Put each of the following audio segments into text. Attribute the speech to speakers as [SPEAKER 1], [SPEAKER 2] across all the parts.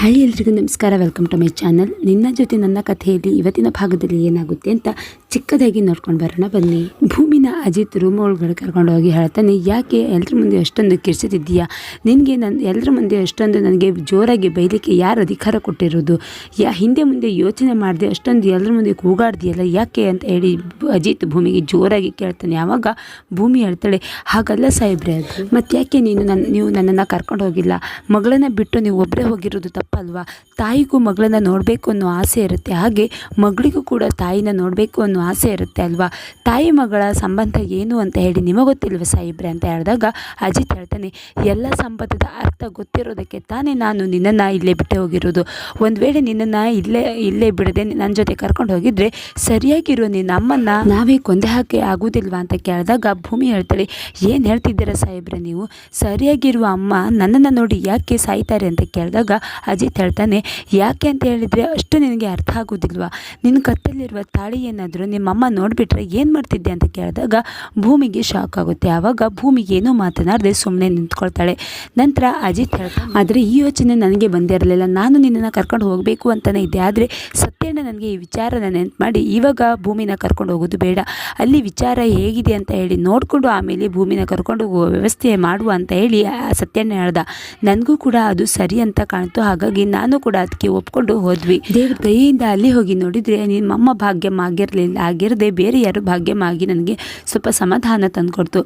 [SPEAKER 1] Hi ಎಲ್ರಿಗೂ ನಮಸ್ಕಾರ. Welcome to my channel ನಿನ್ನ ಜೊತೆ ನನ್ನ ಕಥೆಯಲ್ಲಿ ಇವತ್ತಿನ ಭಾಗದಲ್ಲಿ ಏನಾಗುತ್ತೆ ಅಂತ ಚಿಕ್ಕದಾಗಿ ನೋಡ್ಕೊಂಡು ಬರೋಣ, ಬನ್ನಿ. ಭೂಮಿನ ಅಜಿತ್ ರೂಮ್ ಒಳಗಡೆ ಕರ್ಕೊಂಡು ಹೋಗಿ ಹೇಳ್ತಾನೆ, ಯಾಕೆ ಎಲ್ಲರ ಮುಂದೆ ಅಷ್ಟೊಂದು ಕಿರ್ಚಿತಿದ್ದೀಯಾ ನಿನಗೆ ನನ್ನ ಎಲ್ಲರ ಮುಂದೆ ಅಷ್ಟೊಂದು ನನಗೆ ಜೋರಾಗಿ ಬೈಲಿಕ್ಕೆ ಯಾರು ಅಧಿಕಾರ ಕೊಟ್ಟಿರೋದು? ಯಾ, ಹಿಂದೆ ಮುಂದೆ ಯೋಚನೆ ಮಾಡಿದೆ ಅಷ್ಟೊಂದು ಎಲ್ಲರ ಮುಂದೆ ಕೂಗಾಡ್ದಿಯಲ್ಲ, ಯಾಕೆ? ಅಂತ ಹೇಳಿ ಅಜಿತ್ ಭೂಮಿಗೆ ಜೋರಾಗಿ ಕೇಳ್ತಾನೆ. ಯಾವಾಗ? ಭೂಮಿ ಹೇಳ್ತಾಳೆ, ಹಾಗಲ್ಲ ಸಾಹೇಬ್ರೆ ಅದು ಮತ್ತೆ ಯಾಕೆ ನೀನು ನನ್ನ ನೀವು ನನ್ನನ್ನು ಕರ್ಕೊಂಡು ಹೋಗಿಲ್ಲ? ಮಗಳನ್ನು ಬಿಟ್ಟು ನೀವು ಒಬ್ಬರೇ ಹೋಗಿರೋದು ತಪ್ಪಲ್ವಾ? ತಾಯಿಗೂ ಮಗಳನ್ನು ನೋಡಬೇಕು ಅನ್ನೋ ಆಸೆ ಇರುತ್ತೆ. ಹಾಗೆ ಮಗಳಿಗೂ ಕೂಡ ತಾಯಿನ ನೋಡಬೇಕು ಅನ್ನೋ ಆಸೆ ಇರುತ್ತೆ ಅಲ್ವಾ? ತಾಯಿ ಮಗಳ ಸಂಬಂಧ ಏನು ಅಂತ ಹೇಳಿ ನಿಮಗೆ ಗೊತ್ತಿಲ್ವ ಸಾಹೇಬ್ರೆ ಅಂತ ಹೇಳಿದಾಗ ಅಜಿತ್ ಹೇಳ್ತಾನೆ, ಎಲ್ಲ ಸಂಬಂಧದ ಅರ್ಥ ಗೊತ್ತಿರೋದಕ್ಕೆ ತಾನೇ ನಾನು ನಿನ್ನನ್ನು ಇಲ್ಲೇ ಬಿಟ್ಟೆ ಹೋಗಿರೋದು. ಒಂದು ವೇಳೆ ನಿನ್ನನ್ನು ಇಲ್ಲೇ ಇಲ್ಲೇ ಬಿಡದೆ ನನ್ನ ಜೊತೆ ಕರ್ಕೊಂಡು ಹೋಗಿದ್ರೆ ಸರಿಯಾಗಿರೋ ನಿನ್ನ ಅಮ್ಮನ್ನ ನಾವೇ ಕೊಂದೆ ಹಾಕಿ ಆಗೋದಿಲ್ವಾ ಅಂತ ಕೇಳಿದಾಗ ಭೂಮಿ ಹೇಳ್ತಾಳೆ, ಏನು ಹೇಳ್ತಿದ್ದೀರಾ ಸಾಹೇಬ್ರೆ ನೀವು? ಸರಿಯಾಗಿರುವ ಅಮ್ಮ ನನ್ನನ್ನು ನೋಡಿ ಯಾಕೆ ಸಾಯ್ತಾರೆ ಅಂತ ಕೇಳಿದಾಗ ಅಜಿತ್ ಹೇಳ್ತಾನೆ, ಯಾಕೆ ಅಂತ ಹೇಳಿದರೆ ಅಷ್ಟು ನಿನಗೆ ಅರ್ಥ ಆಗೋದಿಲ್ವಾ? ನಿನ್ನ ಕತ್ತಲ್ಲಿರುವ ತಾಳಿ ಏನಾದರೂ ನಿಮ್ಮಮ್ಮ ನೋಡಿಬಿಟ್ರೆ ಏನು ಮಾಡ್ತಿದ್ದೆ ಅಂತ ಕೇಳಿದಾಗ ಭೂಮಿಗೆ ಶಾಕ್ ಆಗುತ್ತೆ. ಆವಾಗ ಭೂಮಿ ಏನೂ ಮಾತನಾಡದೆ ಸುಮ್ಮನೆ ನಿಂತ್ಕೊಳ್ತಾಳೆ. ನಂತರ ಅಜಿತ್ ಹೇಳ್ತಾನೆ, ಆದರೆ ಈ ಯೋಚನೆ ನನಗೆ ಬಂದಿರಲಿಲ್ಲ ನಾನು ನಿನ್ನನ್ನು ಕರ್ಕೊಂಡು ಹೋಗಬೇಕು ಅಂತಲೇ ಇದ್ದೆ. ಆದರೆ ಸತ್ಯಣ್ಣ ನನಗೆ ಈ ವಿಚಾರನ ನೆನ್ಪು ಮಾಡಿ, ಇವಾಗ ಭೂಮಿನ ಕರ್ಕೊಂಡು ಹೋಗೋದು ಬೇಡ. ಅಲ್ಲಿ ವಿಚಾರ ಹೇಗಿದೆ ಅಂತ ಹೇಳಿ, ನೋಡಿಕೊಂಡು ಆಮೇಲೆ ಭೂಮಿನ ಕರ್ಕೊಂಡು ಹೋಗುವ ವ್ಯವಸ್ಥೆ ಮಾಡುವ ಅಂತ ಹೇಳಿ ಸತ್ಯಣ್ಣ ಹೇಳ್ದ. ನನಗೂ ಕೂಡ ಅದು ಸರಿ ಅಂತ ಕಾಣ್ತು. ಹಾಗಾಗಿ ನಾನು ಕೂಡ ಅದಕ್ಕೆ ಒಪ್ಕೊಂಡು ಹೋದ್ವಿ. ದೇವ್ರ ದಯೆಯಿಂದ ಅಲ್ಲಿ ಹೋಗಿ ನೋಡಿದರೆ ನಿಮ್ಮಮ್ಮ ಭಾಗ್ಯಮ್ಮ ಆಗಿರಲಿಲ್ಲ ಆಗಿರದೆ ಬೇರೆ ಯಾರು ಭಾಗ್ಯಮಾಗಿ ನನಗೆ ಸ್ವಲ್ಪ ಸಮಾಧಾನ ತಂದುಕೊಡ್ತು.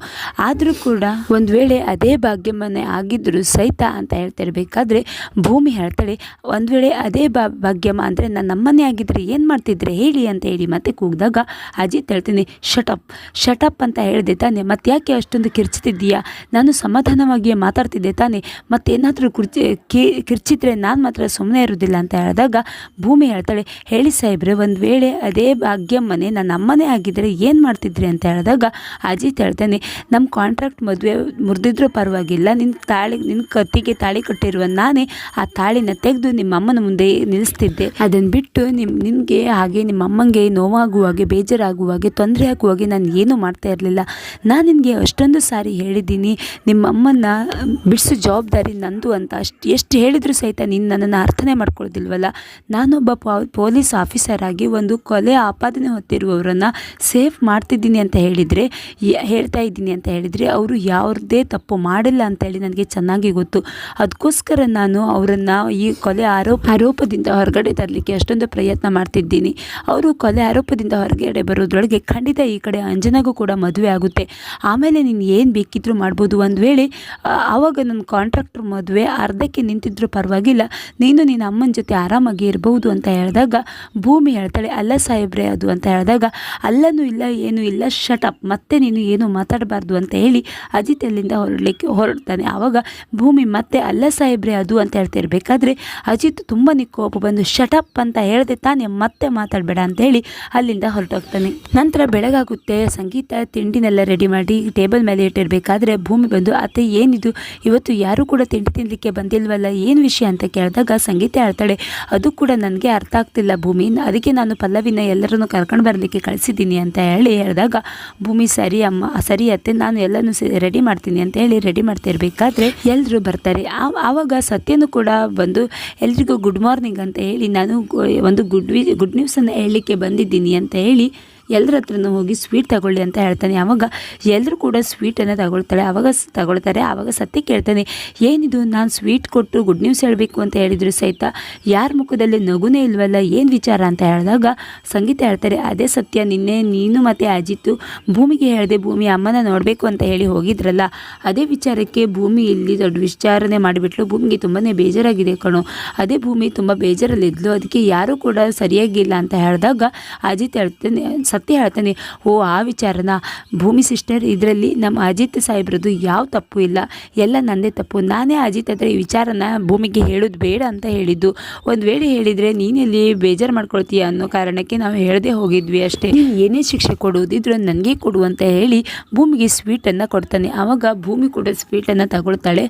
[SPEAKER 1] ಆದರೂ ಕೂಡ ಒಂದು ವೇಳೆ ಅದೇ ಭಾಗ್ಯಮ್ಮನೇ ಆಗಿದ್ದರೂ ಸಹಿತ ಅಂತ ಹೇಳ್ತಿರ್ಬೇಕಾದ್ರೆ ಭೂಮಿ ಹೇಳ್ತಾಳೆ, ಒಂದು ವೇಳೆ ಅದೇ ಬಾ ಭಾಗ್ಯಮ ಅಂದರೆ ನಾನು ನಮ್ಮನೆ ಆಗಿದ್ದರೆ ಏನು ಮಾಡ್ತಿದ್ರೆ ಹೇಳಿ ಅಂತ ಹೇಳಿ ಮತ್ತೆ ಕೂಗಿದಾಗ ಅಜಿತ್ ಹೇಳ್ತೀನಿ ಶಟಪ್ ಶಟಪ್ ಅಂತ ಹೇಳಿದೆ ತಾನೆ ಮತ್ತೆ ಯಾಕೆ ಅಷ್ಟೊಂದು ಕಿರ್ಚ್ತಿದ್ದೀಯಾ? ನಾನು ಸಮಾಧಾನವಾಗಿಯೇ ಮಾತಾಡ್ತಿದ್ದೆ ತಾನೆ, ಮತ್ತೇನಾದರೂ ಕುರ್ಚಿ, ಕಿ, ಕಿರ್ಚಿದ್ರೆ ನಾನು ಮಾತ್ರ ಸುಮ್ಮನೆ ಇರೋದಿಲ್ಲ ಅಂತ ಹೇಳಿದಾಗ ಭೂಮಿ ಹೇಳ್ತಾಳೆ, ಹೇಳಿ ಸಾಹೇಬ್ರೆ, ಒಂದು ವೇಳೆ ಅದೇ ಭಾಗ್ಯಮ್ಮನೆ ನನ್ನ ಅಮ್ಮನೇ ಆಗಿದ್ದರೆ ಏನು ಮಾಡ್ತಿದ್ರಿ ಅಂತ ಹೇಳಿದಾಗ ಅಜಿತ್ ಹೇಳ್ತೇನೆ ನಮ್ಮ ಕಾಂಟ್ರಾಕ್ಟ್ ಮದುವೆ ಮುರಿದಿದ್ರೂ ಪರವಾಗಿಲ್ಲ ನಿನ್ನ ತಾಳಿ ನಿನ್ನ ಕತ್ತಿಗೆ ತಾಳಿ ಕಟ್ಟಿರುವ ನಾನೇ ಆ ತಾಳಿನ ತೆಗೆದು ನಿಮ್ಮ ಅಮ್ಮನ ಮುಂದೆ ನಿಲ್ಲಿಸ್ತಿದ್ದೆ ಅದನ್ನು ಬಿಟ್ಟು ನಿಮ್ಮ ನಿಮಗೆ ಹಾಗೆ ನಿಮ್ಮ ಅಮ್ಮಂಗೆ ನೋವಾಗುವಾಗೆ, ಬೇಜಾರಾಗುವಾಗೆ, ತೊಂದರೆ ಆಗುವಾಗೆ ನಾನು ಏನೂ ಮಾಡ್ತಾ ಇರಲಿಲ್ಲ. ನಾನು ನಿನಗೆ ಅಷ್ಟೊಂದು ಸಾರಿ ಹೇಳಿದ್ದೀನಿ, ನಿಮ್ಮ ಅಮ್ಮನ್ನ ಬಿಡಿಸೋ ಜವಾಬ್ದಾರಿ ನಂದು ಅಂತ. ಅಷ್ಟು, ಎಷ್ಟು ಹೇಳಿದರೂ ಸಹಿತ ನೀನು ನನ್ನನ್ನು ಅರ್ಥನೇ ಮಾಡ್ಕೊಳ್ಳೋದಿಲ್ವಲ್ಲ ನಾನೊಬ್ಬ ಪೊಲೀಸ್ ಆಫೀಸರ್ ಆಗಿ ಒಂದು ಕೊಲೆ, ಆಪಾದನೆ ಹೊತ್ತಿರುವವರನ್ನು ಸೇಫ್ ಮಾಡ್ತಿದ್ದೀನಿ ಅಂತ ಹೇಳಿದರೆ ಹೇಳ್ತಾ ಇದ್ದೀನಿ ಅಂತ ಹೇಳಿದರೆ ಅವರು ಯಾವುದೇ ತಪ್ಪು ಮಾಡಿಲ್ಲ ಅಂತೇಳಿ ನನಗೆ ಚೆನ್ನಾಗಿ ಗೊತ್ತು. ಅದಕ್ಕೋಸ್ಕರ ನಾನು ಅವರನ್ನು ಈ ಕೊಲೆ ಆರೋಪ, ಆರೋಪದಿಂದ ಹೊರಗಡೆ ತರಲಿಕ್ಕೆ ಅಷ್ಟೊಂದು ಪ್ರಯತ್ನ ಮಾಡ್ತಿದ್ದೀನಿ. ಅವರು ಕೊಲೆ ಆರೋಪದಿಂದ ಹೊರಗಡೆ ಬರೋದ್ರೊಳಗೆ ಖಂಡಿತ ಈ ಕಡೆ ಅಂಜನಗೂ ಕೂಡ ಮದುವೆ ಆಗುತ್ತೆ. ಆಮೇಲೆ ನೀನು ಏನು ಬೇಕಿದ್ರು ಮಾಡ್ಬೋದು. ಒಂದು ವೇಳೆ ಆವಾಗ ನನ್ನ ಕಾಂಟ್ರಾಕ್ಟರ್ ಮದುವೆ ಅರ್ಧಕ್ಕೆ ನಿಂತಿದ್ರೂ ಪರವಾಗಿಲ್ಲ. ನೀನು ನಿನ್ನ ಅಮ್ಮನ ಜೊತೆ ಆರಾಮಾಗಿ ಇರಬಹುದು ಅಂತ ಹೇಳಿದಾಗ ಭೂಮಿ ಹೇಳ್ತಾಳೆ, ಅಲ್ಲ ಸಾಹೇಬ್ರೆ, ಅದು ಅಂತ ಹೇಳಿದಾಗ ಅಲ್ಲನೂ ಇಲ್ಲ, ಏನೂ ಇಲ್ಲ ಶಟಪ್ ಮತ್ತೆ ನೀನು ಏನು ಮಾತಾಡಬಾರ್ದು ಅಂತ ಹೇಳಿ ಅಜಿತ್ ಅಲ್ಲಿಂದ ಹೊರಡಲಿಕ್ಕೆ ಹೊರಡ್ತಾನೆ. ಆವಾಗ ಭೂಮಿ ಮತ್ತೆ ಅಲ್ಲ ಸಾಹೇಬ್ರೆ ಅದು ಅಂತ ಹೇಳ್ತಿರ್ಬೇಕಾದ್ರೆ ಅಜಿತ್ ತುಂಬ ಕೋಪ ಬಂದು ಶಟಪ್ ಅಂತ ಹೇಳಿದೆ ತಾನೇ, ಮತ್ತೆ ಮಾತಾಡಬೇಡ ಅಂತ ಹೇಳಿ ಅಲ್ಲಿಂದ ಹೊರಟೋಗ್ತಾನೆ. ನಂತರ ಬೆಳಗಾಗುತ್ತೆ, ಸಂಗೀತ ತಿಂಡಿನೆಲ್ಲ ರೆಡಿ ಮಾಡಿ ಟೇಬಲ್ ಮೇಲೆ ಇಟ್ಟಿರಬೇಕಾದ್ರೆ ಭೂಮಿ ಬಂದು, ಅತ್ತೆ, ಏನಿದು? ಇವತ್ತು ಯಾರೂ ಕೂಡ ತಿಂಡಿ ತಿನ್ನಲಿಕ್ಕೆ ಬಂದಿಲ್ವಲ್ಲ, ಏನು ವಿಷಯ? ಅಂತ ಕೇಳಿದಾಗ ಸಂಗೀತ ಹೇಳ್ತಾಳೆ, ಅದು ಕೂಡ ನನಗೆ ಅರ್ಥ ಆಗ್ತಿಲ್ಲ ಭೂಮಿ, ಅದಕ್ಕೆ ನಾನು ಪಲ್ಲವಿನ ಎಲ್ಲರನ್ನು ಕರ್ಕೊಂಡು ಬರಲಿಕ್ಕೆ ಕಳಿಸಿದ್ದೀನಿ ಅಂತ ಹೇಳಿ ಹೇಳಿದಾಗ, ಭೂಮಿ ಸರಿ ಅಮ್ಮ, ಸರಿ ಅತ್ತೆ, ನಾನು ಎಲ್ಲನೂ ರೆಡಿ ಮಾಡ್ತೀನಿ ಅಂತ ಹೇಳಿ ರೆಡಿ ಮಾಡ್ತಿರ್ಬೇಕಾದ್ರೆ ಎಲ್ಲರೂ ಬರ್ತಾರೆ. ಆವಾಗ ಸತ್ಯನೂ ಕೂಡ ಬಂದು, ಎಲ್ರಿಗೂ ಗುಡ್ ಮಾರ್ನಿಂಗ್ ಅಂತ ಹೇಳಿ, ನಾನು, ಒಂದು ಗುಡ್ ವಿ ಗುಡ್ ನ್ಯೂಸನ್ನು ಹೇಳಲಿಕ್ಕೆ ಬಂದಿದ್ದೀನಿ ಅಂತ ಹೇಳಿ ಎಲ್ಲರ ಹತ್ರನೂ ಹೋಗಿ ಸ್ವೀಟ್ ತಗೊಳ್ಳಿ ಅಂತ ಹೇಳ್ತಾನೆ. ಆವಾಗ ಎಲ್ಲರೂ ಕೂಡ ಸ್ವೀಟನ್ನು ತಗೊಳ್ತಾಳೆ. ಆವಾಗ ತಗೊಳ್ತಾರೆ. ಆವಾಗ ಸತ್ಯ ಕೇಳ್ತಾನೆ, ಏನಿದು? ನಾನು ಸ್ವೀಟ್ ಕೊಟ್ಟು ಗುಡ್ ನ್ಯೂಸ್ ಹೇಳಬೇಕು ಅಂತ ಹೇಳಿದ್ರು ಸಹಿತ ಯಾರ ಮುಖದಲ್ಲಿ ನಗುನೇ ಇಲ್ವಲ್ಲ? ಏನು ವಿಚಾರ? ಅಂತ ಹೇಳಿದಾಗ ಸಂಗೀತ ಹೇಳ್ತಾರೆ, ಅದೇ ಸತ್ಯ. ನಿನ್ನೆ ನೀನು ಮತ್ತು ಅಜಿತ್ತು ಭೂಮಿಗೆ ಹೇಳಿದೆ, ಭೂಮಿ ಅಮ್ಮನ ನೋಡಬೇಕು ಅಂತ ಹೇಳಿ ಹೋಗಿದ್ರಲ್ಲ. ಅದೇ ವಿಚಾರಕ್ಕೆ ಭೂಮಿ ಇಲ್ಲಿ ದೊಡ್ಡ ವಿಚಾರಣೆ ಮಾಡಿಬಿಟ್ಲು. ಭೂಮಿಗೆ ತುಂಬಾ ಬೇಜಾರಾಗಿದೆ ಕಣೋ. ಅದೇ ಭೂಮಿ ತುಂಬ ಬೇಜಾರಲ್ಲಿದ್ಲು. ಅದಕ್ಕೆ ಯಾರೂ ಕೂಡ ಸರಿಯಾಗಿಲ್ಲ. ಅಂತ ಹೇಳಿದಾಗ ಅಜಿತ್ ಹೇಳ್ತಾನೆ ಸತ್ಯ ಹೇಳ್ತಾನೆ, ಓ, ಆ ವಿಚಾರನ ಭೂಮಿ ಸಿಸ್ಟರ್ ಇದರಲ್ಲಿ ನಮ್ಮ ಅಜಿತ್ ಸಾಹೇಬ್ರದ್ದು ಯಾವ ತಪ್ಪು ಇಲ್ಲ, ಎಲ್ಲ ನನ್ನದೇ ತಪ್ಪು. ನಾನೇ ಅಜಿತ್ ಹತ್ರ ಈ ವಿಚಾರನ ಭೂಮಿಗೆ ಹೇಳೋದು ಬೇಡ ಅಂತ ಹೇಳಿದ್ದು. ಒಂದು ವೇಳೆ ಹೇಳಿದರೆ ನೀನೆಲ್ಲಿ ಬೇಜಾರು ಮಾಡ್ಕೊಳ್ತೀಯ ಅನ್ನೋ ಕಾರಣಕ್ಕೆ ನಾವು ಹೇಳದೆ ಹೋಗಿದ್ವಿ ಅಷ್ಟೇ. ಏನೇ ಶಿಕ್ಷೆ ಕೊಡುವುದಿದ್ರು ನನಗೆ ಕೊಡು ಅಂತ ಹೇಳಿ ಭೂಮಿಗೆ ಸ್ವೀಟನ್ನು ಕೊಡ್ತಾನೆ. ಆವಾಗ ಭೂಮಿ ಕೂಡ ಸ್ವೀಟನ್ನು ತಗೊಳ್ತಾಳೆ.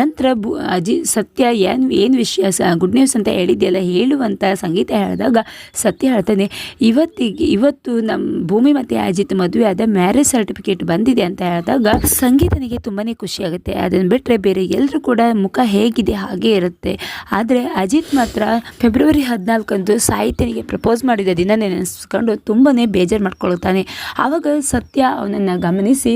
[SPEAKER 1] ನಂತರ ಭೂ, ಅಜಿ, ಸತ್ಯ ಏನು ಏನು ವಿಷಯ ಗುಡ್ ನ್ಯೂಸ್ ಅಂತ ಹೇಳಿದ್ಯಲ್ಲ ಹೇಳುವಂಥ ಸಂಗೀತ ಹೇಳಿದಾಗ ಸತ್ಯ ಹೇಳ್ತಾನೆ, ಇವತ್ತಿಗೆ, ಇವತ್ತು ನಮ್ಮ ಭೂಮಿ ಮತ್ತು ಅಜಿತ್ ಮದುವೆ ಆದ ಮ್ಯಾರೇಜ್ ಸರ್ಟಿಫಿಕೇಟ್ ಬಂದಿದೆ ಅಂತ ಹೇಳಿದಾಗ ಸಂಗೀತನಿಗೆ ತುಂಬಾ ಖುಷಿ ಆಗುತ್ತೆ. ಅದನ್ನು ಬಿಟ್ಟರೆ ಬೇರೆ ಎಲ್ಲರೂ ಕೂಡ ಮುಖ ಹೇಗಿದೆ ಹಾಗೆ ಇರುತ್ತೆ. ಆದರೆ ಅಜಿತ್ ಮಾತ್ರ ಫೆಬ್ರವರಿ ಹದಿನಾಲ್ಕಂದು ಸಾಹಿತ್ಯನಿಗೆ ಪ್ರಪೋಸ್ ಮಾಡಿದ ದಿನ ನೆನೆಸ್ಕೊಂಡು ತುಂಬಾ ಬೇಜಾರು ಮಾಡ್ಕೊಳ್ತಾನೆ. ಆವಾಗ ಸತ್ಯ ಅವನನ್ನು ಗಮನಿಸಿ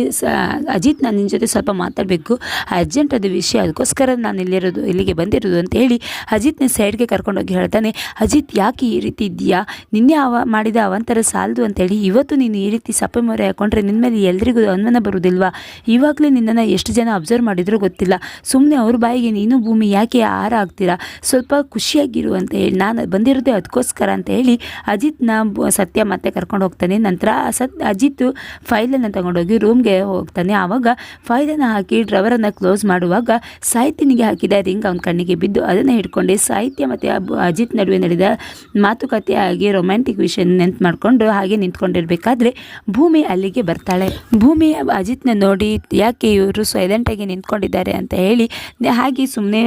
[SPEAKER 1] ಅಜಿತ್ ನಾನು ನಿನ್ನ ಜೊತೆ ಸ್ವಲ್ಪ ಮಾತಾಡಬೇಕು. ಅರ್ಜೆಂಟ್ ಅದು ವಿಷಯ, ಅದಕ್ಕೋಸ್ಕರ ನಾನು ಇಲ್ಲಿರೋದು, ಇಲ್ಲಿಗೆ ಬಂದಿರೋದು ಅಂತ ಹೇಳಿ ಅಜಿತ್ನ ಸೈಡ್ಗೆ ಕರ್ಕೊಂಡೋಗಿ ಹೇಳ್ತಾನೆ, ಅಜಿತ್, ಯಾಕೆ ಈ ರೀತಿ ಇದೆಯಾ ನಿನ್ನೆ ಅವ ಮಾಡಿದ ಅವಂತರ ಸಾಲದು ಅಂತೇಳಿ, ಇವತ್ತು ನೀನು ಈ ರೀತಿ ಸಪ್ಪೆ ಮೊರೆ ಹಾಕೊಂಡ್ರೆ ನಿನ್ನ ಮೇಲೆ ಎಲ್ರಿಗೂ ಅನುಮಾನ ಬರುವುದಿಲ್ವಾ? ಇವಾಗಲೇ ನಿನ್ನನ್ನು ಎಷ್ಟು ಜನ ಅಬ್ಸರ್ವ್ ಮಾಡಿದ್ರು ಗೊತ್ತಿಲ್ಲ. ಸುಮ್ಮನೆ ಅವ್ರ ಬಾಯಿಗೆ ನೀನು ಭೂಮಿ ಯಾಕೆ ಆಹಾರ ಆಗ್ತೀರಾ ಸ್ವಲ್ಪ ಖುಷಿಯಾಗಿರು ಅಂತ ಹೇಳಿ, ನಾನು ಬಂದಿರೋದೇ ಅದಕ್ಕೋಸ್ಕರ ಅಂತ ಹೇಳಿ ಅಜಿತ್ನ ಸತ್ಯ ಮತ್ತೆ ಕರ್ಕೊಂಡು ಹೋಗ್ತಾನೆ. ನಂತರ ಸತ್, ಅಜಿತ್ ಫೈಲನ್ನು ತಗೊಂಡೋಗಿ ರೂಮ್ಗೆ ಹೋಗ್ತಾನೆ. ಆವಾಗ ಫೈಲನ್ನು ಹಾಕಿ ಡ್ರವರನ್ನು ಕ್ಲೋಸ್ ಮಾಡುವಾಗ ಸಾಹಿತ್ಯನಿಗೆ ಹಾಕಿದ ರಿಂಗ್ ಅವನ ಕಣ್ಣಿಗೆ ಬಿದ್ದು ಅದನ್ನು ಹಿಡ್ಕೊಂಡು. ಸಾಹಿತ್ಯ ಮತ್ತು ಅಜಿತ್ ನಡುವೆ ನಡೆದ ಮಾತುಕತೆ ಆಗಿ ರೊಮ್ಯಾಂಟಿಕ್ ವಿಷಯ ನೆನ್ಪು ಮಾಡಿಕೊಂಡು ಹಾಗೆ ನಿಂತ್ಕೊಂಡಿರ್ಬೇಕಾದ್ರೆ ಭೂಮಿ ಅಲ್ಲಿಗೆ ಬರ್ತಾಳೆ. ಭೂಮಿ ಅಜಿತ್ನ ನೋಡಿ, ಯಾಕೆ ಇವರು ಸೈಲೆಂಟಾಗಿ ನಿಂತ್ಕೊಂಡಿದ್ದಾರೆ? ಅಂತ ಹೇಳಿ, ಹಾಗೆ ಸುಮ್ಮನೆ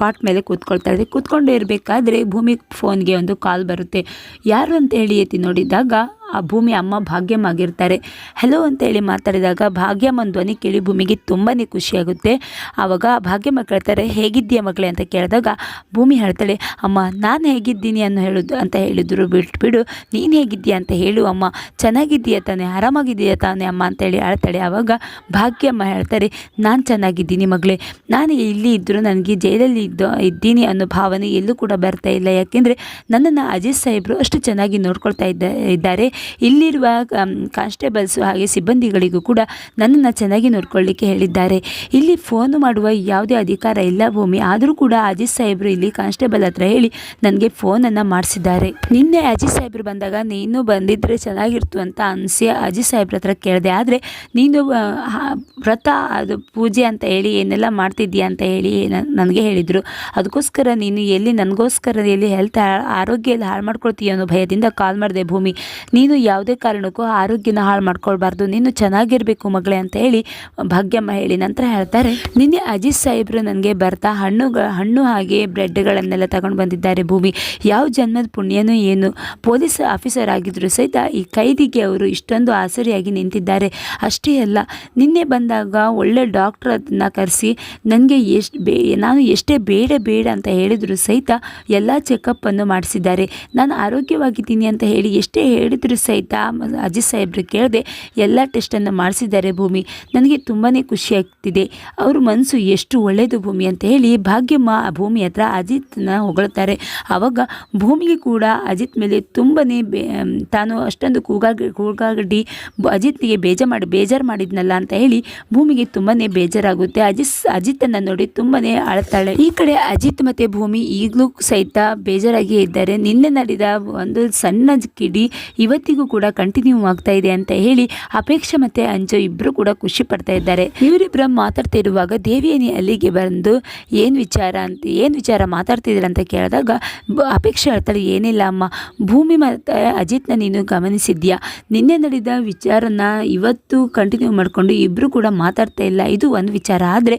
[SPEAKER 1] ಕಾಟ್ ಮೇಲೆ ಕೂತ್ಕೊಳ್ತಾಳೆ ಕೂತ್ಕೊಂಡು ಇರಬೇಕಾದ್ರೆ ಭೂಮಿ ಫೋನ್ಗೆ ಒಂದು ಕಾಲ್ ಬರುತ್ತೆ. ಯಾರು ಅಂತ ಹೇಳಿ ಎತ್ತಿ ನೋಡಿದಾಗ ಆ ಭೂಮಿ ಅಮ್ಮ ಭಾಗ್ಯಮ್ಮ ಆಗಿರ್ತಾರೆ ಅಂತ ಅಂತೇಳಿ ಮಾತಾಡಿದಾಗ ಭಾಗ್ಯಮ್ಮನ ಧ್ವನಿ ಕೇಳಿ ಭೂಮಿಗೆ ತುಂಬಾ ಖುಷಿಯಾಗುತ್ತೆ. ಆವಾಗ ಭಾಗ್ಯಮ್ಮ ಕೇಳ್ತಾರೆ, ಹೇಗಿದ್ದೀಯ ಮಗಳೇ? ಅಂತ ಕೇಳಿದಾಗ, ಭೂಮಿ ಹೇಳ್ತಾಳೆ, ಅಮ್ಮ, ನಾನು ಹೇಗಿದ್ದೀನಿ ಅನ್ನೋ ಹೇಳೋದು, ಅಂತ ಹೇಳಿದ್ರು ಬಿಟ್ಬಿಡು. ನೀನು ಹೇಗಿದ್ದೀಯ ಅಂತ ಹೇಳು ಅಮ್ಮ. ಚೆನ್ನಾಗಿದ್ದೀಯ ತಾನೆ? ಆರಾಮಾಗಿದ್ದೀಯ ತಾನೆ ಅಮ್ಮ? ಅಂತೇಳಿ ಹೇಳ್ತಾಳೆ ಆವಾಗ ಭಾಗ್ಯಮ್ಮ ಹೇಳ್ತಾರೆ, ನಾನು ಚೆನ್ನಾಗಿದ್ದೀನಿ ಮಗಳೇ. ನಾನು ಇಲ್ಲಿ ಇದ್ದರೂ ನನಗೆ ಜೈಲಲ್ಲಿ ಇದ್ದ, ಇದ್ದೀನಿ ಅನ್ನೋ ಭಾವನೆ ಎಲ್ಲೂ ಕೂಡ ಬರ್ತಾ ಇಲ್ಲ. ಯಾಕೆಂದರೆ ನನ್ನನ್ನು ಅಜಿತ್ ಸಾಹೇಬರು ಅಷ್ಟು ಚೆನ್ನಾಗಿ ನೋಡ್ಕೊಳ್ತಾ ಇದ್ದ, ಇದ್ದಾರೆ. ಇಲ್ಲಿರುವ ಕಾನ್ಸ್ಟೇಬಲ್ಸು ಹಾಗೆ ಸಿಬ್ಬಂದಿಗಳಿಗೂ ಕೂಡ ನನ್ನನ್ನು ಚೆನ್ನಾಗಿ ನೋಡ್ಕೊಳ್ಳಿಕ್ಕೆ ಹೇಳಿದ್ದಾರೆ. ಇಲ್ಲಿ ಫೋನು ಮಾಡುವ ಯಾವುದೇ ಅಧಿಕಾರ ಇಲ್ಲ ಭೂಮಿ. ಆದರೂ ಕೂಡ ಅಜಿತ್ ಸಾಹೇಬರು ಇಲ್ಲಿ ಕಾನ್ಸ್ಟೇಬಲ್ ಹತ್ರ ಹೇಳಿ ನನಗೆ ಫೋನನ್ನು ಮಾಡಿಸಿದ್ದಾರೆ. ನಿನ್ನೆ ಅಜಿತ್ ಸಾಹೇಬರು ಬಂದಾಗ, ನೀನು ಬಂದಿದ್ದರೆ ಚೆನ್ನಾಗಿರ್ತು ಅಂತ ಅನಿಸಿ ಅಜಿತ್ ಸಾಹೇಬ್ರ ಹತ್ರ ಕೇಳಿದೆ. ಆದರೆ ನೀನು ವ್ರತ, ಅದು ಪೂಜೆ ಅಂತ ಹೇಳಿ ಏನೆಲ್ಲ ಮಾಡ್ತಿದ್ದೀಯ ಅಂತ ಹೇಳಿ ನನಗೆ ಹೇಳಿದರು. ಅದಕ್ಕೋಸ್ಕರ ನೀನು ಎಲ್ಲಿ, ನನಗೋಸ್ಕರ ಎಲ್ಲಿ ಹೆಲ್ತ್ ಆರೋಗ್ಯ ಎಲ್ಲ ಹಾಳು ಮಾಡ್ಕೊಳ್ತೀಯ ಅನ್ನೋ ಭಯದಿಂದ ಕಾಲ್ ಮಾಡಿದೆ ಭೂಮಿ. ನೀನು ಯಾವುದೇ ಕಾರಣಕ್ಕೂ ಆರೋಗ್ಯನ ಹಾಳು ಮಾಡ್ಕೊಳ್ಬಾರ್ದು. ನೀನು ಚೆನ್ನಾಗಿರಬೇಕು ಮಗಳೇ ಅಂತ ಹೇಳಿ ಭಾಗ್ಯಮ್ಮ ಹೇಳಿ ನಂತರ ಹೇಳ್ತಾರೆ, ನಿನ್ನೆ ಅಜಿತ್ ಸಾಹೇಬ್ರು ನನಗೆ ಬರ್ತಾ ಹಣ್ಣು ಹಣ್ಣು ಹಾಗೆ ಬ್ರೆಡ್ಗಳನ್ನೆಲ್ಲ ತಗೊಂಡು ಬಂದಿದ್ದಾರೆ ಭೂಮಿ. ಯಾವ ಜನ್ಮದ ಪುಣ್ಯನೂ ಏನು. ಪೊಲೀಸ್ ಆಫೀಸರ್ ಆಗಿದ್ರು ಸಹಿತ ಈ ಕೈದಿಗೆ ಅವರು ಇಷ್ಟೊಂದು ಆಸರಿಯಾಗಿ ನಿಂತಿದ್ದಾರೆ. ಅಷ್ಟೇ ಅಲ್ಲ, ನಿನ್ನೆ ಬಂದಾಗ ಒಳ್ಳೆ ಡಾಕ್ಟರ್ ಅದನ್ನ ಕರೆಸಿ ನನಗೆ ಎಷ್ಟು ಬೇ, ನಾನು ಎಷ್ಟೇ ಬೇಡ ಬೇಡ ಅಂತ ಹೇಳಿದ್ರು ಸಹಿತ ಎಲ್ಲ ಚೆಕಪ್ಪನ್ನು ಮಾಡಿಸಿದ್ದಾರೆ. ನಾನು ಆರೋಗ್ಯವಾಗಿದ್ದೀನಿ ಅಂತ ಹೇಳಿ ಎಷ್ಟೇ ಹೇಳಿದ್ರು ಸಹಿತ ಅಜಿತ್ ಸಾಹೇಬ್ರು ಕೇಳದೆ ಎಲ್ಲ ಟೆಸ್ಟನ್ನು ಮಾಡಿಸಿದ್ದಾರೆ ಭೂಮಿ. ನನಗೆ ತುಂಬಾ ಖುಷಿ ಆಗ್ತಿದೆ ಅವ್ರ ಮನಸ್ಸು ಎಷ್ಟು ಒಳ್ಳೆಯದು ಭೂಮಿ ಅಂತ ಹೇಳಿ ಭಾಗ್ಯಮ್ಮ ಆ ಭೂಮಿ ಹತ್ರ ಅಜಿತ್ನ ಹೊಗಳ್ತಾರೆ. ಆವಾಗ ಭೂಮಿಗೆ ಕೂಡ ಅಜಿತ್ ಮೇಲೆ ತುಂಬಾ ತಾನು ಅಷ್ಟೊಂದು ಕೂಗಾಗ ಕೂಗಾಗಡ್ಡಿ ಅಜಿತ್ಗೆ ಬೇಜ ಮಾಡಿ ಬೇಜಾರು ಮಾಡಿದ್ನಲ್ಲ ಅಂತ ಹೇಳಿ ಭೂಮಿಗೆ ತುಂಬಾ ಬೇಜಾರಾಗುತ್ತೆ. ಅಜಿತ್ ಅಜಿತನ್ನು ನೋಡಿ ತುಂಬಾ ಅಳ್ತಾಳೆ ಈ ಕಡೆ ಅಜಿತ್ ಮತ್ತು ಭೂಮಿ ಈಗಲೂ ಸಹಿತ ಬೇಜಾರಾಗಿಯೇ ಇದ್ದಾರೆ. ನಿನ್ನೆ ನಡೆದ ಒಂದು ಸಣ್ಣ ಕಿಡಿ ಇವತ್ತಿಗೂ ಕೂಡ ಕಂಟಿನ್ಯೂ ಆಗ್ತಾ ಇದೆ ಅಂತ ಹೇಳಿ ಅಪೇಕ್ಷೆ ಮತ್ತೆ ಅಂಜು ಇಬ್ಬರು ಕೂಡ ಖುಷಿ ಪಡ್ತಾ ಇದ್ದಾರೆ. ಇವರಿಬ್ಬರ ಮಾತಾಡ್ತಾ ಇರುವಾಗ ದೇವಿಯನಿ ಅಲ್ಲಿಗೆ ಬಂದು ಏನು ವಿಚಾರ ಅಂತ, ಏನು ವಿಚಾರ ಮಾತಾಡ್ತಿದ್ದೀರ ಅಂತ ಕೇಳಿದಾಗ ಅಪೇಕ್ಷೆ ಹೇಳ್ತಾಳೆ, ಏನಿಲ್ಲ ಅಮ್ಮ, ಭೂಮಿ ಮತ್ತು ಅಜಿತ್ನ ನೀನು ಗಮನಿಸಿದ್ಯಾ? ನಿನ್ನೆ ನಡೆದ ವಿಚಾರನ ಇವತ್ತು ಕಂಟಿನ್ಯೂ ಮಾಡಿಕೊಂಡು ಇಬ್ಬರು ಕೂಡ ಮಾತಾಡ್ತಾ ಇಲ್ಲ, ಇದು ಒಂದು ವಿಚಾರ. ಆದರೆ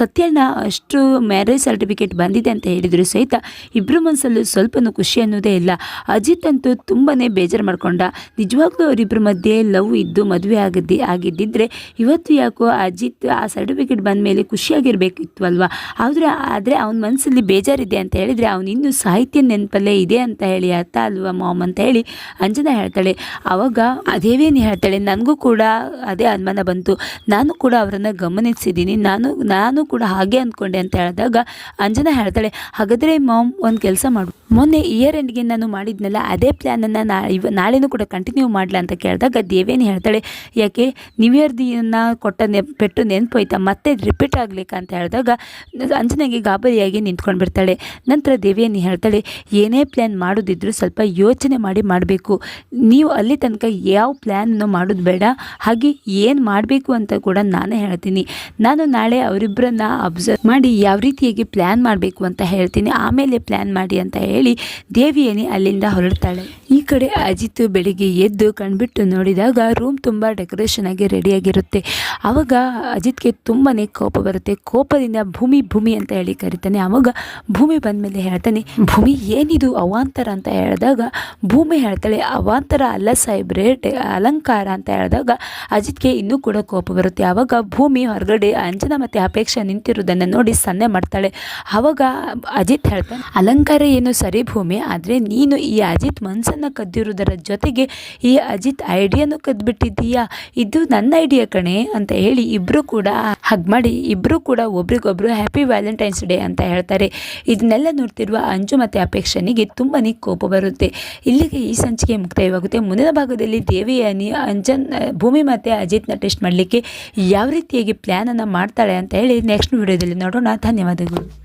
[SPEAKER 1] ಸತ್ಯಣ್ಣ ಅಷ್ಟು ಮ್ಯಾರೇಜ್ ಸರ್ಟಿಫಿಕೇಟ್ ಬಂದಿದೆ ಅಂತ ಹೇಳಿದ್ರು ಸಹಿತ ಇಬ್ಬರು ಮನಸ್ಸಲ್ಲೂ ಸ್ವಲ್ಪನೂ ಖುಷಿ ಅನ್ನೋದೇ ಇಲ್ಲ. ಅಜಿತ್ ಅಂತೂ ತುಂಬಾ ಬೇಜಾರು ಮಾಡ್ಕೊಂಡ ನಿಜವಾಗ್ಲೂ ಅವರಿಬ್ಬರ ಮಧ್ಯೆ ಲವ್ ಇದ್ದು ಮದುವೆ ಆಗದ್ದಿ ಆಗಿದ್ದಿದ್ರೆ ಇವತ್ತು ಯಾಕೋ ಅಜಿತ್ ಆ ಸರ್ಟಿಫಿಕೇಟ್ ಬಂದ ಮೇಲೆ ಖುಷಿಯಾಗಿರ್ಬೇಕಿತ್ತು ಅಲ್ವಾ ಆದರೆ ಆದರೆ ಅವನ ಮನಸ್ಸಲ್ಲಿ ಬೇಜಾರಿದೆ ಅಂತ ಹೇಳಿದರೆ ಅವನು ಇನ್ನೂ ಸಾಹಿತ್ಯ ನೆನಪಲ್ಲೇ ಇದೆ ಅಂತ ಹೇಳಿ ಅರ್ಥ ಅಲ್ವಾ ಮಾಮ್ ಅಂತ ಹೇಳಿ ಅಂಜನಾ ಹೇಳ್ತಾಳೆ. ಆವಾಗ ಅದೇವೇನು ಹೇಳ್ತಾಳೆ ನನಗೂ ಕೂಡ ಅದೇ ಅನುಮಾನ ಬಂತು. ನಾನು ಕೂಡ ಅವರನ್ನು ಗಮನಿಸಿದ್ದೀನಿ. ನಾನು ನಾನು ಕೂಡ ಹಾಗೆ ಅಂದ್ಕೊಂಡೆ ಅಂತ ಹೇಳಿದಾಗ ಅಂಜನಾ ಹೇಳ್ತಾಳೆ, ಹಾಗಾದರೆ ಮಾಮ್ ಒಂದು ಕೆಲಸ ಮಾಡು. ಮೊನ್ನೆ ಇಯರ್ ಎಂಡ್ಗೆ ನಾನು ಮಾಡಿದ್ನಲ್ಲ, ಅದೇ ಪ್ಲ್ಯಾನನ್ನು ನಾ, ಇವ, ನಾಳೆನೂ ಕೂಡ ಕಂಟಿನ್ಯೂ ಮಾಡಲ ಅಂತ ಕೇಳಿದಾಗ ದೇವೇನಿ ಹೇಳ್ತಾಳೆ, ಯಾಕೆ ನ್ಯೂ ಇಯರ್ ದಿನ ಕೊಟ್ಟ ನೆ ಪೆಟ್ಟು ನೆನಪೋಯ್ತಾ? ಮತ್ತೆ ರಿಪೀಟ್ ಆಗ್ಲಿಕ್ಕೆ? ಅಂತ ಹೇಳಿದಾಗ ಅಂಜನೆಗೆ ಗಾಬರಿಯಾಗಿ ನಿಂತ್ಕೊಂಡು ಬಿಡ್ತಾಳೆ ನಂತರ ದೇವಿಯನ್ನು ಹೇಳ್ತಾಳೆ, ಏನೇ ಪ್ಲ್ಯಾನ್ ಮಾಡೋದಿದ್ರು ಸ್ವಲ್ಪ ಯೋಚನೆ ಮಾಡಿ ಮಾಡಬೇಕು. ನೀವು ಅಲ್ಲಿ ತನಕ ಯಾವ ಪ್ಲ್ಯಾನನ್ನು ಮಾಡೋದು ಬೇಡ. ಹಾಗೆ ಏನು ಮಾಡಬೇಕು ಅಂತ ಕೂಡ ನಾನೇ ಹೇಳ್ತೀನಿ. ನಾನು ನಾಳೆ ಅವರಿಬ್ಬರನ್ನ ಅಬ್ಸರ್ವ್ ಮಾಡಿ ಯಾವ ರೀತಿಯಾಗಿ ಪ್ಲ್ಯಾನ್ ಮಾಡಬೇಕು ಅಂತ ಹೇಳ್ತೀನಿ. ಆಮೇಲೆ ಪ್ಲ್ಯಾನ್ ಮಾಡಿ ಅಂತ ಹೇಳಿ ಹೇಳಿ ದೇವಿಯನಿ ಅಲ್ಲಿಂದ ಹೊರಡ್ತಾಳೆ. ಈ ಕಡೆ ಅಜಿತ್ ಬೆಳಿಗ್ಗೆ ಎದ್ದು ಕಣ್ಬಿಟ್ಟು ನೋಡಿದಾಗ ರೂಮ್ ತುಂಬ ಡೆಕೋರೇಷನ್ ಆಗಿ ರೆಡಿಯಾಗಿರುತ್ತೆ ಆವಾಗ ಅಜಿತ್ಗೆ ತುಂಬಾ ಕೋಪ ಬರುತ್ತೆ. ಕೋಪದಿಂದ ಭೂಮಿ ಭೂಮಿ ಅಂತ ಹೇಳಿ ಕರಿತಾನೆ. ಆವಾಗ ಭೂಮಿ ಬಂದಮೇಲೆ ಹೇಳ್ತಾನೆ, ಭೂಮಿ ಏನಿದು ಅವಾಂತರ ಅಂತ ಹೇಳಿದಾಗ, ಭೂಮಿ ಹೇಳ್ತಾಳೆ, ಅವಾಂತರ ಅಲ್ಲ ಸಾಹೇಬ್ರೆ ಅಲಂಕಾರ ಅಂತ ಹೇಳಿದಾಗ ಅಜಿತ್ಗೆ ಇನ್ನೂ ಕೂಡ ಕೋಪ ಬರುತ್ತೆ. ಆವಾಗ ಭೂಮಿ ಹೊರಗಡೆ ಅಂಜನಾ ಮತ್ತು ಅಪೇಕ್ಷೆ ನಿಂತಿರುವುದನ್ನು ನೋಡಿ ಸನ್ನೆ ಮಾಡ್ತಾಳೆ. ಆವಾಗ ಅಜಿತ್ ಹೇಳ್ತಾನೆ, ಅಲಂಕಾರ ಏನು ಸರಿ ಭೂಮಿ, ಆದರೆ ನೀನು ಈ ಅಜಿತ್ ಮನಸ್ಸನ್ನು ಕದ್ದಿರೋದರ ಜೊತೆಗೆ ಈ ಅಜಿತ್ ಐಡಿಯಾನು ಕದ್ಬಿಟ್ಟಿದ್ದೀಯಾ? ಇದು ನನ್ನ ಐಡಿಯಾ ಕಣೆ, ಅಂತ ಹೇಳಿ ಇಬ್ಬರು ಕೂಡ ಹಗ್ ಮಾಡಿ ಇಬ್ಬರು ಕೂಡ ಒಬ್ರಿಗೊಬ್ರು ಹ್ಯಾಪಿ ವ್ಯಾಲೆಂಟೈನ್ಸ್ ಡೇ ಅಂತ ಹೇಳ್ತಾರೆ. ಇದನ್ನೆಲ್ಲ ನೋಡ್ತಿರುವ ಅಂಜು ಮತ್ತು ಅಪೇಕ್ಷನಿಗೆ ತುಂಬಾ ಕೋಪ ಬರುತ್ತೆ. ಇಲ್ಲಿಗೆ ಈ ಸಂಚಿಕೆ ಮುಕ್ತಾಯವಾಗುತ್ತೆ. ಮುಂದಿನ ಭಾಗದಲ್ಲಿ ದೇವಿಯಾನಿ ಅಂಜನ್, ಭೂಮಿ ಮತ್ತು ಅಜಿತ್ನ ಟೆಸ್ಟ್ ಮಾಡಲಿಕ್ಕೆ ಯಾವ ರೀತಿಯಾಗಿ ಪ್ಲ್ಯಾನನ್ನು ಮಾಡ್ತಾಳೆ ಅಂತ ಹೇಳಿ ನೆಕ್ಸ್ಟ್ ವಿಡಿಯೋದಲ್ಲಿ ನೋಡೋಣ. ಧನ್ಯವಾದಗಳು.